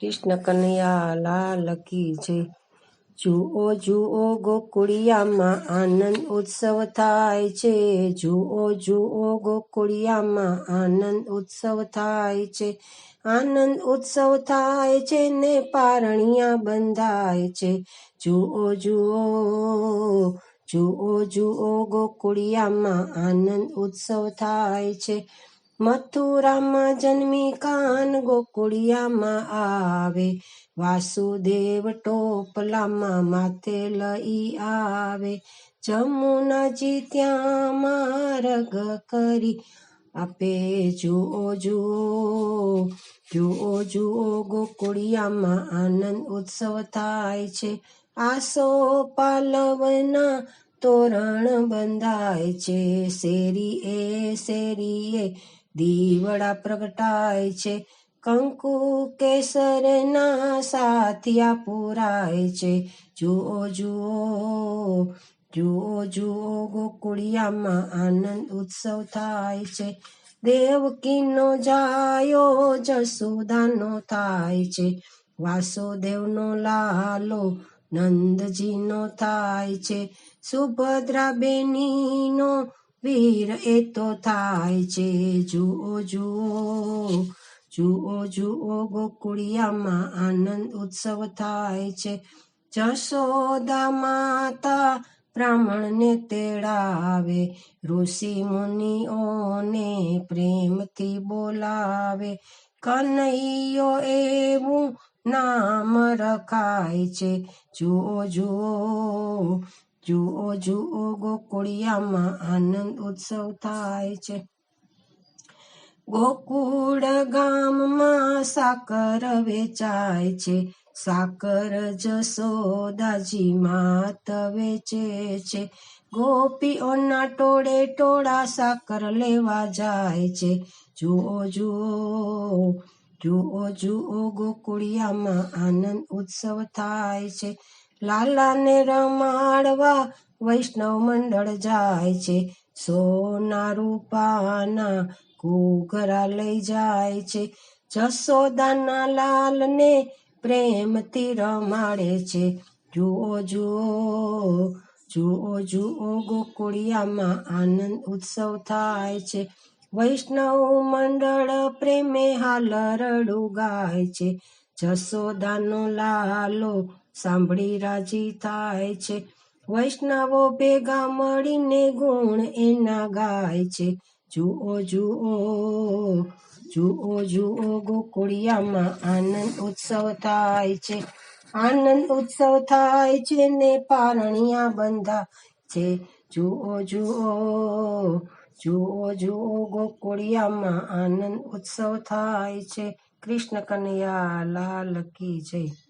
કૃષ્ણ કનૈયા લાલ કી જય જુઓ જુઓ ગોકુળિયામાં આનંદ ઉત્સવ થાય છે, જુઓ જુઓ ગોકુળિયામાં આનંદ ઉત્સવ થાય છે, આનંદ ઉત્સવ થાય છે, ને પારણિયા બંધાય છે, જુઓ જુઓ જુઓ જુઓ ગોકુળિયામાં આનંદ ઉત્સવ થાય છે મથુરામાં જન્મી કાન ગોકુળિયામાં આવે. વાસુદેવ ટોપલામાં માથે લઈ આવે. જમુનાજી ત્યાં માર્ગ કરી આપે. જુઓ જુઓ જુઓ જુઓ, ગોકુળિયામાં આનંદ ઉત્સવ થાય છે. આસો પાલવના તોરણ બંધાય છે. શેરી એ શેરીએ દીવડા પ્રગટાય છે, કંકુ કેસરના સાથિયા પુરાય છે. જુઓ જુઓ જુઓ જુઓ, ગોકુળિયામાં આનંદ ઉત્સવ થાય છે. દેવકીનો જાયો, જસુદાનો થાય છે. વાસુદેવનો લાલો, નંદજીનો થાય છે. સુભદ્રા બેનીનો વીર એ તો થાય છે જુઓ જુઓ જુઓ જુઓ ગોકુળિયામાં આનંદ ઉત્સવ થાય છે જશોદા માતા બ્રાહ્મણને તેડાવે ઋષિ મુનિઓને પ્રેમથી બોલાવે કનૈયો એવું નામ રખાય છે જુઓ જુઓ જુઓ જુઓ, ગોકુળિયામાં આનંદ ઉત્સવ થાય છે. ગોકુળ ગામમાં સાકર વેચાય છે. સાકર જસોદાજી માત વેચે છે. ગોપીઓના ટોળે ટોળા સાકર લેવા જાય છે. જુઓ જુઓ જુઓ જુઓ, ગોકુળિયામાં આનંદ ઉત્સવ થાય છે. લાલાને રમાડવા વૈષ્ણવ મંડળ જાય છે. સોના રૂપાના ઘૂઘરા લઈ જાય છે. જસોદાના લાલને પ્રેમથી રમાડે છે. જુઓ જુઓ જુઓ જુઓ, ગોકુળિયામાં આનંદ ઉત્સવ થાય છે. વૈષ્ણવ મંડળ પ્રેમે હાલ રડું ગાય છે. જસોદાનો લાલો સાંભળી રાજી થાય છે. વૈષ્ણવો ભેગા મળીને ગુણ એના ગાય છે. જુઓ જુઓ જુઓ જુઓ, ગોકુળિયામાં આનંદ ઉત્સવ થાય છે. આનંદ ઉત્સવ થાય છે ને પારણિયા બંધા છે. જુઓ જુઓ જુઓ જુઓ, ગોકુળિયામાં આનંદ ઉત્સવ થાય છે. કૃષ્ણ કનૈયા લાલ કી જય.